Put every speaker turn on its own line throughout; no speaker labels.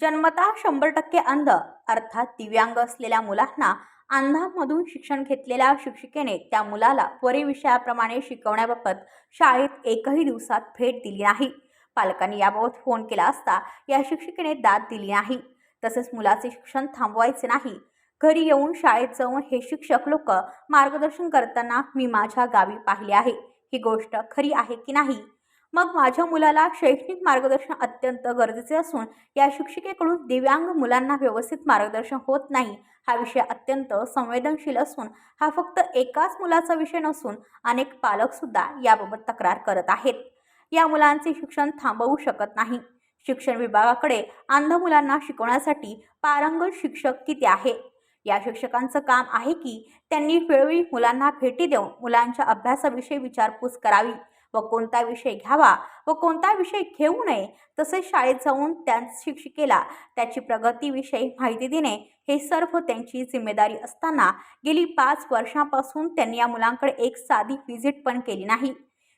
जन्मतः शंभर टक्के अंध अर्थात दिव्यांग असलेल्या मुलांना अंधामधून शिक्षण घेतलेल्या शिक्षिकेने त्या मुलाला वरील विषयाप्रमाणे शिकवण्याबाबत शाळेत एकही दिवसात भेट दिली नाही. पालकांनी याबाबत फोन केला असता या शिक्षिकेने दाद दिली नाही. तसेच मुलाचे शिक्षण थांबवायचे नाही. घरी येऊन शाळेत जाऊन हे शिक्षक लोक मार्गदर्शन करताना मी माझ्या गावी पाहिले आहे. ही गोष्ट खरी आहे की नाही? मग माझ्या मुलाला शैक्षणिक मार्गदर्शन अत्यंत गरजेचे असून या शिक्षिकेकडून दिव्यांग मुलांना व्यवस्थित मार्गदर्शन होत नाही हा विषय अत्यंत संवेदनशील असून हा फक्त एकाच मुलाचा विषय नसून अनेक पालकसुद्धा याबाबत तक्रार करत आहेत. या मुलांचे शिक्षण थांबवू शकत नाही. शिक्षण विभागाकडे अंध मुलांना शिकवण्यासाठी पारंगत शिक्षक किती आहे? या शिक्षकांचं काम आहे की त्यांनी वेळोवेळी मुलांना भेटी देऊन मुलांच्या अभ्यासाविषयी विचारपूस करावी व कोणता विषय घ्यावा व कोणता विषय घेऊ नये तसेच शाळेत जाऊन त्या शिक्षिकेला त्याची प्रगतीविषयी माहिती देणे हे सर्व त्यांची जिम्मेदारी असताना गेली पाच वर्षांपासून त्यांनी या मुलांकडे एक साधी व्हिजिट पण केली नाही.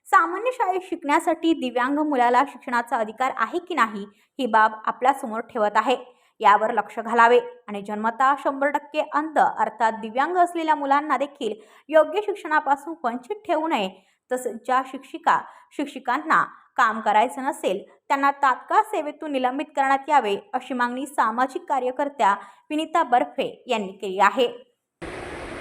सामान्य शाळेत शिकण्यासाठी दिव्यांग मुलाला शिक्षणाचा अधिकार आहे की नाही ही बाब आपल्यासमोर ठेवत आहे. यावर लक्ष घालावे आणि जन्मतः शंभर टक्के अंध अर्थात दिव्यांग असलेल्या मुलांना देखील योग्य शिक्षणापासून वंचित ठेवू नये. तसेच ज्या शिक्षिका शिक्षिकांना काम करायचं नसेल त्यांना तात्काळ सेवेतून निलंबित करण्यात यावे अशी मागणी सामाजिक कार्यकर्त्या विनिता बर्फे यांनी केली आहे.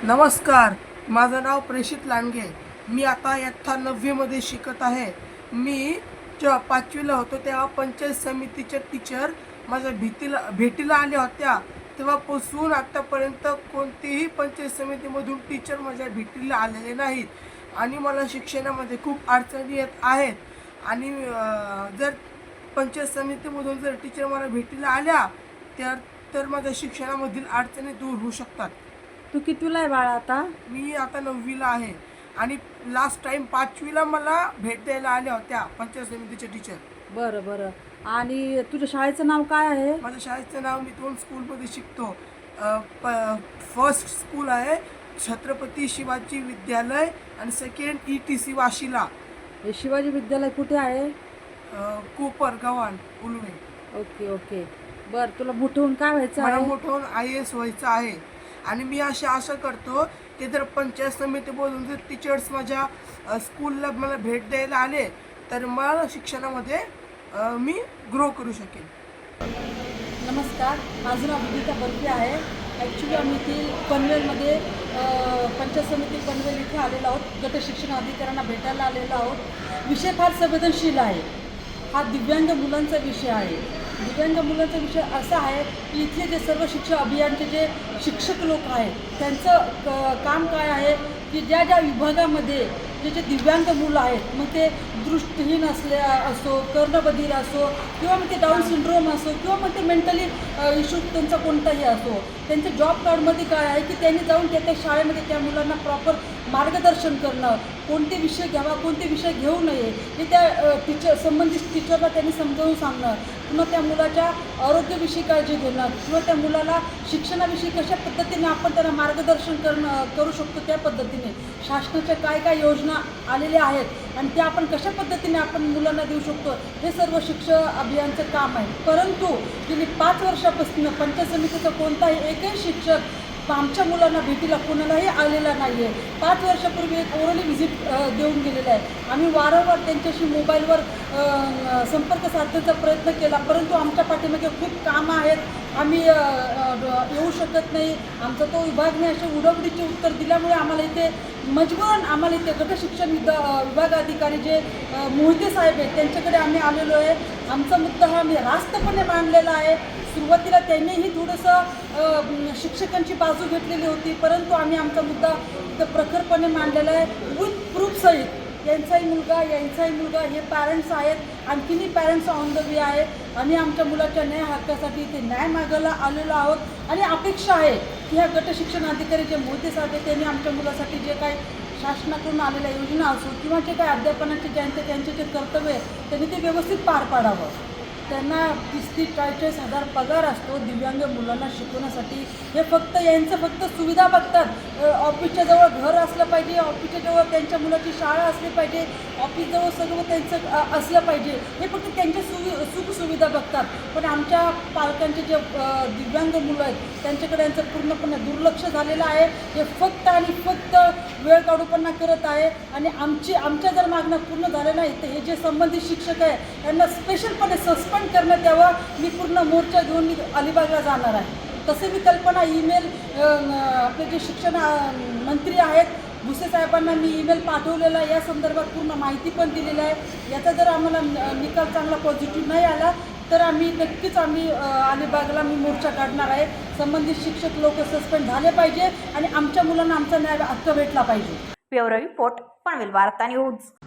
नमस्कार माझं नाव प्रेषित लांडगे. मी आता इयत्ता नववीमध्ये शिकत आहे. मी जेव्हा पाचवीला होतो तेव्हा पंचायत समितीच्या टीचर माझ्या भीतीला भेटीला आल्या होत्या. तेव्हापासून आत्तापर्यंत कोणतीही पंचायत समितीमधून टीचर माझ्या भेटीला आलेले नाहीत. आणि मला शिक्षणामध्ये खूप अडचणी येत आहेत. आणि जर पंचायत समितीमधून जर टीचर मला भेटीला आल्या तर तर माझ्या शिक्षणामधील अडचणी दूर होऊ शकतात.
तू कितवीला आहे बाळा आता?
मी आता नववीला आहे. आणि लास्ट टाइम पाचवीला मला भेट द्यायला आल्या होत्या पंचायत समितीचे टीचर.
बरं बरं. आणि तुझ्या शाळेचं नाव काय आहे?
माझ्या शाळेचं नाव मी दोन स्कूलमध्ये शिकतो. फर्स्ट स्कूल आहे छत्रपती शिवाजी विद्यालय आणि सेकंड ई टी सी वाशीला.
हे शिवाजी विद्यालय कुठे आहे?
अ, कोपर गव्हाण उलवे.
Okay okay. बरं तुला मोठं होऊन काय व्हायचं
मला
आहे?
मोठं होऊन आय एस व्हायचं आहे. आणि मी अशी आशा करतो ते जर पंचायत बोलून जर टीचर्स माझ्या स्कूलला मला भेट द्यायला आले तर मला शिक्षणामध्ये मी ग्रो करू शकेन.
नमस्कार माझं नाव विदिता बर्फी आहे. ॲक्च्युली आम्ही इथे पनवेलमध्ये पंचायत समिती पनवेल इथे आलेलो आहोत. गट शिक्षण अधिकाऱ्यांना भेटायला आलेलो आहोत. विषय फार संवेदनशील आहे. हा दिव्यांग मुलांचा विषय आहे. दिव्यांग मुलांचा विषय असा आहे की इथले जे सर्व शिक्षण अभियानचे जे शिक्षक लोक आहेत त्यांचं क- काम काय आहे? की ज्या ज्या विभागामध्ये जे जे दिव्यांग मुलं आहेत मग ते दृष्टीहीन असले असो कर्णबधीर असो किंवा मग ते डाऊन सिंड्रोम असो किंवा मग ते मेंटली इश्यू त्यांचा कोणताही असो त्यांच्या जॉब कार्डमध्ये काय आहे की त्यांनी जाऊन त्या त्या शाळेमध्ये त्या मुलांना प्रॉपर मार्गदर्शन करणं कोणते विषय घ्यावा कोणते विषय घेऊ नये हे त्या टीचर संबंधित टीचरला त्यांनी समजावून सांगणं किंवा त्या मुलाच्या आरोग्याविषयी काळजी घेणं किंवा त्या मुलाला शिक्षणाविषयी कशा पद्धतीने आपण त्यांना मार्गदर्शन करणं करू शकतो त्या पद्धतीने शासनाच्या काय काय योजना आलेल्या आहेत आणि त्या आपण कशा पद्धतीने आपण मुलांना देऊ शकतो हे सर्व शिक्षण अभियानचं काम आहे. परंतु गेली पाच वर्षापासून पंचायत समितीचा कोणताही एकही शिक्षक आमच्या मुलांना भेटीला कोणालाही आलेला नाही आहे पाच वर्षापूर्वी एक ओरली व्हिजिट देऊन गेलेलं आहे. आम्ही वारंवार त्यांच्याशी मोबाईलवर संपर्क साधण्याचा प्रयत्न केला. परंतु आमच्या पाठीमागे खूप कामं आहेत. आम्ही येऊ शकत नाही. आमचा तो विभागने असे उडवडीचे उत्तर दिल्यामुळे आम्हाला इथे मजबूरन आम्हाला इथे गट शिक्षण विदा विभाग अधिकारी जे मोहिते साहेब आहेत त्यांच्याकडे आम्ही आलेलो आहे. आमचा मुद्दा हा आम्ही रास्तपणे मांडलेला आहे. सुरुवातीला त्यांनीही थोडंसं शिक्षकांची बाजू घेतलेली होती परंतु आम्ही आमचा मुद्दा इथं प्रखरपणे मांडलेला आहे. विथ प्रूफसहित यांचाही मुलगा यांचाही मुलगा हे पॅरेंट्स आहेत. आणखीनही पॅरेंट्स ऑन द वे आहेत. आम्ही आमच्या मुलाच्या न्याय हक्कासाठी इथे न्याय मागायला आलेलो आहोत. आणि अपेक्षा आहे की ह्या गट शिक्षण अधिकारी जे मोदी साहेब आहेत त्यांनी आमच्या मुलासाठी जे काही शासनाकडून आलेल्या योजना असो किंवा जे काही अध्यापनाचे ज्यांचे त्यांचे जे कर्तव्य आहे त्यांनी ते व्यवस्थित पार पाडावं. त्यांना तीस तीस चाळीस हजार पगार असतो दिव्यांग मुलांना शिकवण्यासाठी. हे फक्त यांचं फक्त सुविधा बघतात. ऑफिसच्या जवळ घर असलं पाहिजे ऑफिसच्या जवळ त्यांच्या मुलाची शाळा असली पाहिजे ऑफिसजवळ सगळं त्यांचं असलं पाहिजे. हे फक्त त्यांच्या सुवि सुखसुविधा बघतात. पण आमच्या पालकांचे जे दिव्यांग मुलं आहेत त्यांच्याकडे यांचं पूर्णपणे दुर्लक्ष झालेलं आहे. हे फक्त आणि फक्त वेळ काढूपणा करत आहे. आणि आमची आमच्या जर मागण्या पूर्ण झाल्या नाही तर हे जे संबंधित शिक्षक आहे यांना स्पेशलपणे पण करण्यात यावं मी पूर्ण मोर्चा घेऊन मी अलिबागला जाणार आहे. तसे मी कल्पना ईमेल आपले जे शिक्षण मंत्री आहेत भुसे साहेबांना मी ईमेल पाठवलेला या संदर्भात पूर्ण माहिती पण दिलेली आहे. याचा जर आम्हाला निकाल चांगला पॉझिटिव्ह नाही आला तर आम्ही नक्कीच आम्ही अलिबागला मी मोर्चा काढणार आहे. संबंधित शिक्षक लोक सस्पेंड झाले पाहिजे आणि आमच्या मुलांना आमचा न्याय हक्क भेटला पाहिजे.
ब्युरो रिपोर्ट पनवेल वार्ता न्यूज.